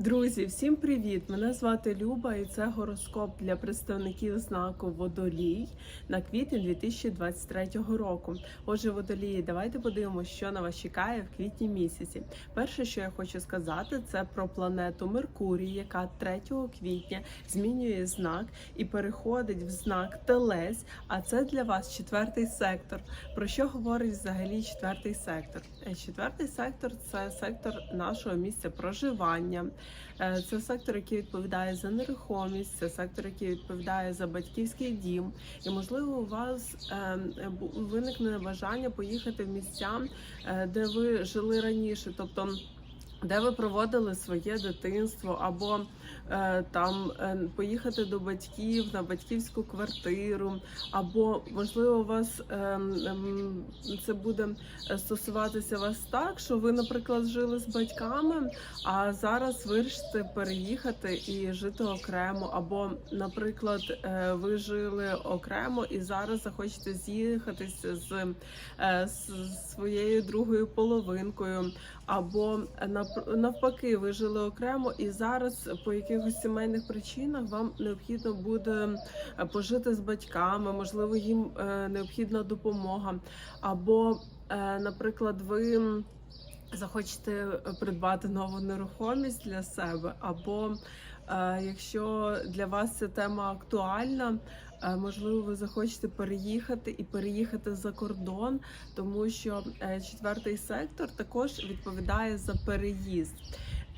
Друзі, всім привіт! Мене звати Люба, і це гороскоп для представників знаку Водолій на квітень 2023 року. Отже, водолії, давайте подивимося, що на вас чекає в квітні місяці. Перше, що я хочу сказати, це про планету Меркурій, яка 3 квітня змінює знак і переходить в знак Телець. А це для вас четвертий сектор. Про що говорить взагалі четвертий сектор? Е, Четвертий сектор це сектор нашого місця проживання. Е, Це сектор, який відповідає за нерухомість, це сектор, який відповідає за батьківський дім. І можливо, у вас е, виникне бажання поїхати в місця, е, де ви жили раніше, тобто. Де ви проводили своє дитинство, або е, там е, поїхати до батьків на батьківську квартиру, або можливо у вас е, ем, це буде е, стосуватися вас так, що ви, наприклад, жили з батьками, а зараз вирішите переїхати і жити окремо. Або, наприклад, е, ви жили окремо і зараз захочете з'їхатися з, е, з своєю другою половинкою. Або е, нап- навпаки, ви жили окремо, і зараз по якихось сімейних причинах вам необхідно буде е, пожити з батьками, можливо, їм е, необхідна допомога. Або, е, наприклад, ви захочете придбати нову нерухомість для себе, або якщо для вас ця тема актуальна. е, Можливо, ви захочете переїхати і переїхати за кордон, тому що е, четвертий сектор також відповідає за переїзд.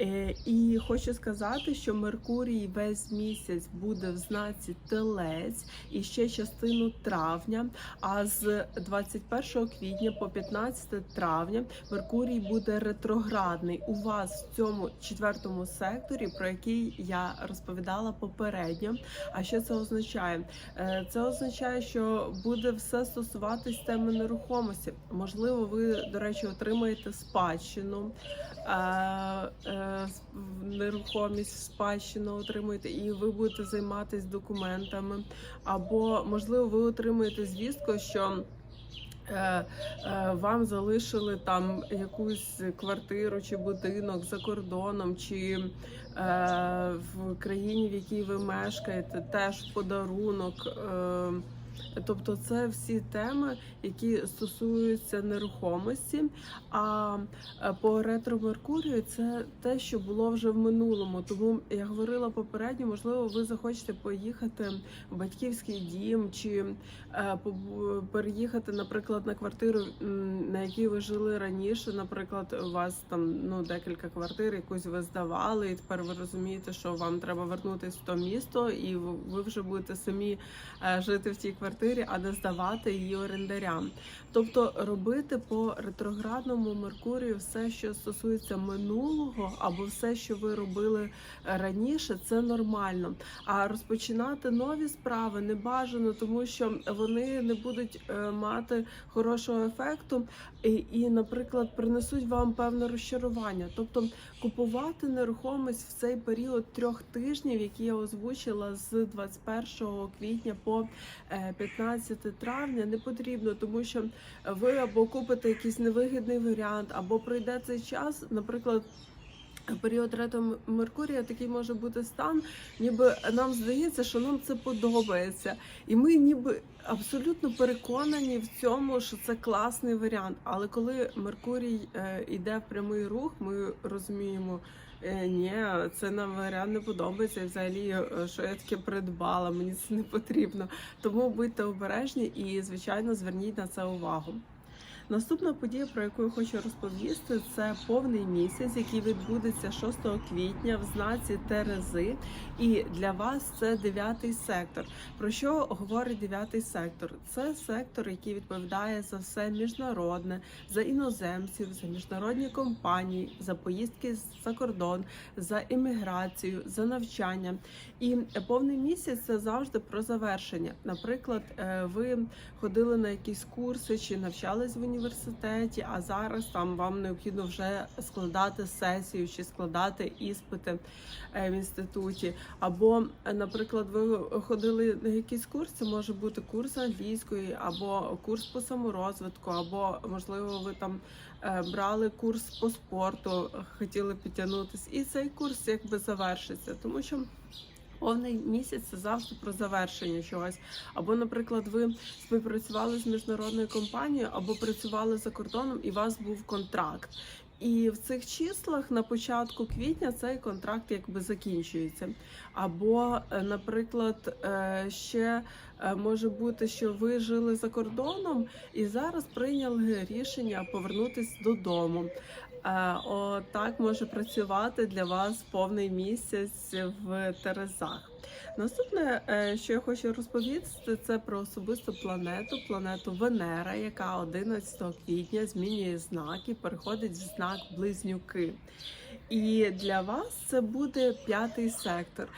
Е, І хочу сказати, що Меркурій весь місяць буде в знаці Телець і ще частину травня. А з 21 квітня по 15 травня Меркурій буде ретроградний у вас в цьому четвертому секторі, про який я розповідала попередньо. А що це означає? Е, Це означає, що буде все стосуватись теми нерухомості. Можливо, ви, до речі, отримаєте спадщину, е, нерухомість спадщину отримуєте, і ви будете займатися документами. Або, можливо, ви отримаєте звістку, що. е, е, Вам залишили там якусь квартиру чи будинок за кордоном, чи е, в країні, в якій ви мешкаєте, теж подарунок. Е, Тобто це всі теми, які стосуються нерухомості. А е, по ретро Меркурію це те, що було вже в минулому. Тому я говорила попередньо, можливо, ви захочете поїхати в батьківський дім чи е, переїхати, наприклад, на квартиру, на якій ви жили раніше. Наприклад, у вас там ну декілька квартир, якусь ви здавали, і тепер ви розумієте, що вам треба вернутися в то місто, і ви вже будете самі е, жити в тій квартирі, а не здавати її орендарям. Тобто робити по ретроградному Меркурію все, що стосується минулого, або все, що ви робили раніше, це нормально. А розпочинати нові справи не бажано, тому що вони не будуть е, мати хорошого ефекту і, і, наприклад, принесуть вам певне розчарування. Тобто купувати нерухомість в цей період трьох тижнів, які я озвучила з 21 квітня по е, 15 травня, не потрібно, тому що ви або купите якийсь невигідний варіант, або пройде цей час, наприклад. Період ретро Меркурія такий може бути стан, ніби нам здається, що нам це подобається, і ми ніби абсолютно переконані в цьому, що це класний варіант. Але коли Меркурій е, йде в прямий рух, ми розуміємо, ні, це нам не подобається. Взагалі, е, що я таке придбала, мені це не потрібно. Тому будьте обережні і, звичайно, зверніть на це увагу. Наступна подія, про яку я хочу розповісти, це повний місяць, який відбудеться 6 квітня в знаці Терези. І для вас це дев'ятий сектор. Про що говорить дев'ятий сектор? Це сектор, який відповідає за все міжнародне, за іноземців, за міжнародні компанії, за поїздки за кордон, за імміграцію, за навчання. І повний місяць це завжди про завершення. Наприклад, е, ви ходили на якісь курси чи навчались в університеті, університеті, а зараз там вам необхідно вже складати сесію чи складати іспити е, в інституті. Або, наприклад, ви ходили на якийсь курс, це може бути курс англійської, або курс по саморозвитку, або можливо, ви там е, брали курс по спорту, хотіли підтягнутися, і цей курс якби завершиться, тому що. Повний місяць це завжди про завершення чогось. Або, наприклад, ви співпрацювали з міжнародною компанією, або працювали за кордоном, і у вас був контракт. І в цих числах на початку квітня цей контракт якби закінчується. Або, е, наприклад, е, ще може бути, що ви жили за кордоном і зараз прийняли рішення повернутися додому. Отак О, так може працювати для вас повний місяць в Терезах. Наступне, е, що я хочу розповісти, це про особисту планету, планету Венера, яка 11 квітня змінює знак і переходить в знак Близнюки. І для вас це буде п'ятий сектор.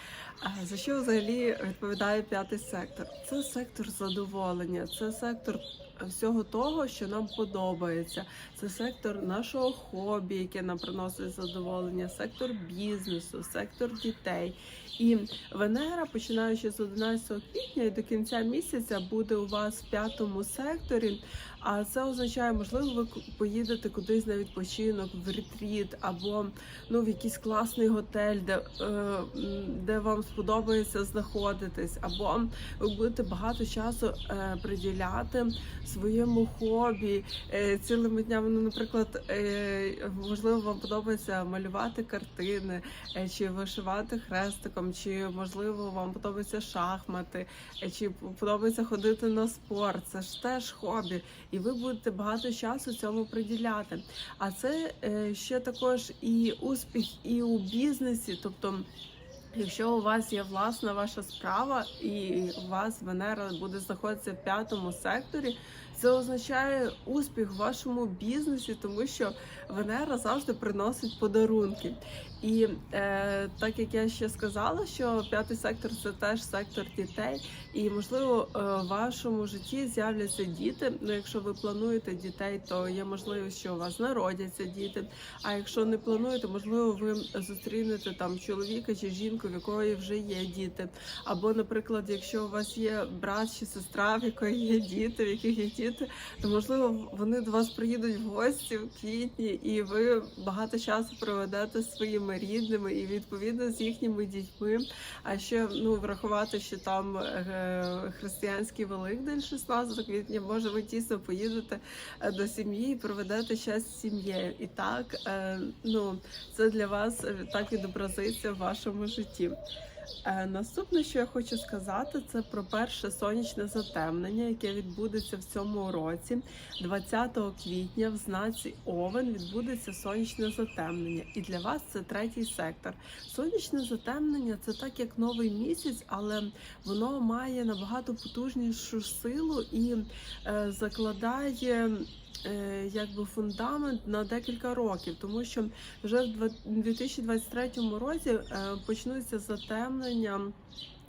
За що взагалі відповідає п'ятий сектор? Це сектор задоволення, це сектор всього того, що нам подобається. Це сектор нашого хобі, яке нам приносить задоволення, сектор бізнесу, сектор дітей. І Венера, починаючи з 11 квітня і до кінця місяця, буде у вас в п'ятому секторі. А це означає, можливо, ви поїдете кудись на відпочинок, в ретріт або ну в якийсь класний готель, де, е, де вам сподобається знаходитись, або ви будете багато часу е, приділяти своєму хобі е, цілими днями. Ну, наприклад, можливо, вам подобається малювати картини, чи вишивати хрестиком, чи можливо вам подобаються шахмати, е, чи подобається ходити на спорт. Це ж теж хобі, і ви будете багато часу цьому приділяти. А це е, ще також і успіх, і у бізнесі, тобто. Якщо у вас є власна ваша справа, і у вас Венера буде знаходитися в п'ятому секторі, це означає успіх в вашому бізнесі, тому що Венера завжди приносить подарунки. І е, так як я ще сказала, що п'ятий сектор це теж сектор дітей, і можливо е, в вашому житті з'являться діти. Ну, якщо ви плануєте дітей, то є можливість, що у вас народяться діти. А якщо не плануєте, можливо, ви зустрінете там чоловіка чи жінку, в якої вже є діти. Або, наприклад, якщо у вас є брат чи сестра, в якої є діти, в яких є діти, то можливо вони до вас приїдуть в гості в квітні, і ви багато часу проведете зі своїми рідними і відповідно з їхніми дітьми. А ще ну врахувати, що там е, християнський великдень, 16 квітня, може ви тісно поїдете е, до сім'ї і проведете час з сім'єю. І так, е, ну це для вас так відобразиться в вашому житті. Е, Наступне, що я хочу сказати, це про перше сонячне затемнення, яке відбудеться в цьому році. 20 квітня в знаці Овен відбудеться сонячне затемнення. І для вас це третій сектор. Сонячне затемнення це так як новий місяць, але воно має набагато потужнішу силу і е, закладає. Е, Якби фундамент на декілька років, тому що вже в два- 2023 році е, почнуться затемнення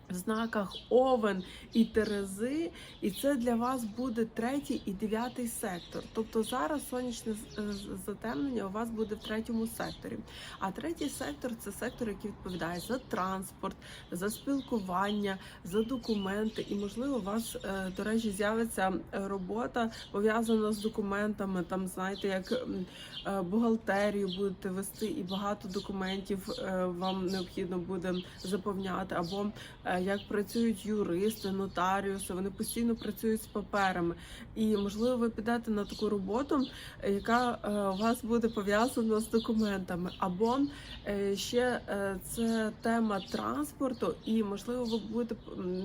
в знаках Овен і Терези, і це для вас буде третій і дев'ятий сектор. Тобто зараз сонячне е, затемнення у вас буде в третьому секторі. А третій сектор це сектор, який відповідає за транспорт, за спілкування, за документи. І можливо, у вас, е, до речі, з'явиться е, робота пов'язана з документами. Там знаєте, як бухгалтерію будете вести, і багато документів вам необхідно буде заповняти, або як працюють юристи, нотаріуси. Вони постійно працюють з паперами. І можливо, ви підете на таку роботу, е, яка е, у вас буде пов'язана з документами, або е, ще е, це тема транспорту, і можливо, ви будете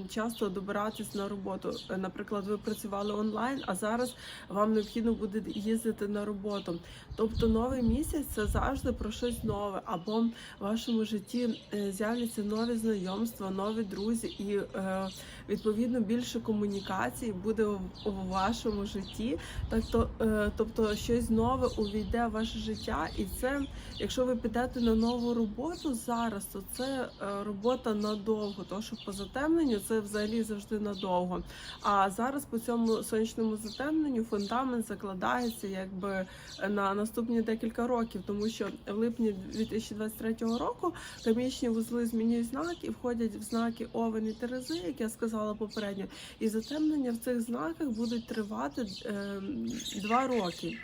часто добиратись на роботу. Е, Наприклад, ви працювали онлайн, а зараз вам необхідно буде їздити на роботу. Тобто новий місяць це завжди про щось нове, або в вашому житті е, з'являться нові знайомства, нові друзі. Друзі, і е, відповідно більше комунікацій буде у вашому житті. Так то, е, тобто щось нове увійде в ваше життя, і це, якщо ви підете на нову роботу зараз, то це е, робота надовго, тому що по затемненню це взагалі завжди надовго. А зараз по цьому сонячному затемненню фундамент закладається якби на наступні декілька років, тому що в липні 2023 року камічні вузли змінюють знак і входять в знаки Овен і Терези, як я сказала попередньо. І затемнення в цих знаках будуть тривати е, два роки.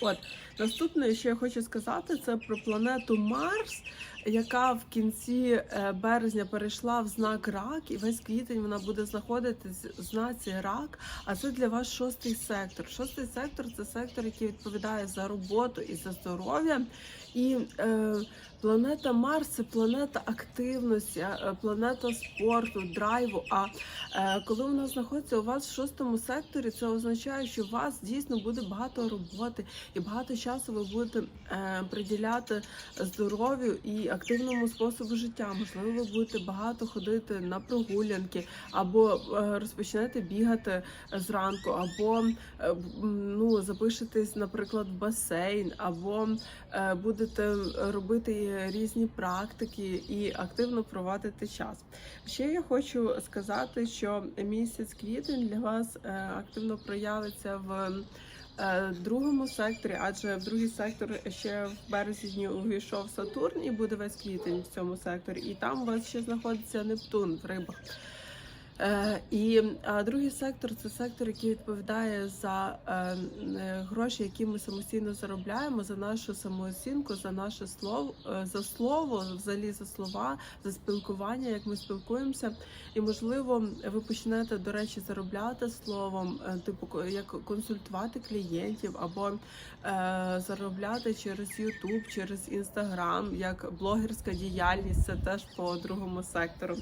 От наступне, що я хочу сказати, це про планету Марс, яка в кінці е, березня перейшла в знак рак, і весь квітень вона буде знаходитись в знаці рак. А це для вас шостий сектор. Шостий сектор це сектор, який відповідає за роботу і за здоров'я. І е, планета Марс це планета активності, е, планета спорту, драйву. А е, коли вона знаходиться у вас в шостому секторі, це означає, що у вас дійсно буде багато роботи і багато часу ви будете е, приділяти здоров'ю і активному способу життя. Можливо, ви будете багато ходити на прогулянки, або е, розпочнете бігати зранку, або е, ну запишетесь, наприклад, в басейн, або е, будете робити різні практики і активно проводити час. Ще я хочу сказати, що місяць квітень для вас е, активно проявиться в е, другому секторі, адже в другий сектор ще в березні увійшов Сатурн і буде весь квітень в цьому секторі. І там у вас ще знаходиться Нептун в рибах. Е, і другий сектор це сектор, який відповідає за е, е, гроші, які ми самостійно заробляємо, за нашу самооцінку, за наше слово, за слово, взагалі за слова, за спілкування, як ми спілкуємося. І можливо, ви почнете, до речі, заробляти словом, типу як консультувати клієнтів або заробляти через YouTube, через Instagram, як блогерська діяльність, це теж по другому сектору.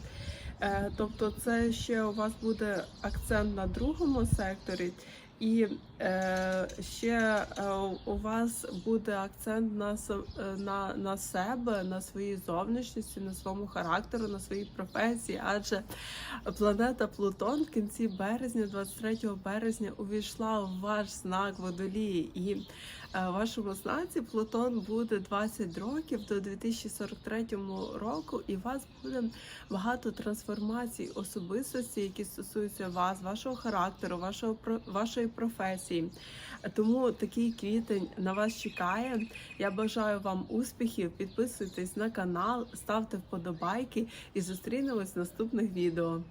Е, Тобто, це ще у вас буде акцент на другому секторі, і е, ще е, у вас буде акцент на, на, на себе, на своїй зовнішності, на своєму характеру, на своїй професії. Адже планета Плутон в кінці березня, 23 березня, увійшла в ваш знак водолії. І вашому знаці Плутон буде 20 років до 2043 року, і у вас буде багато трансформацій особистості, які стосуються вас, вашого характеру, вашого вашої професії. Тому такий квітень на вас чекає. Я бажаю вам успіхів. Підписуйтесь на канал, ставте вподобайки і зустрінемось в наступних відео.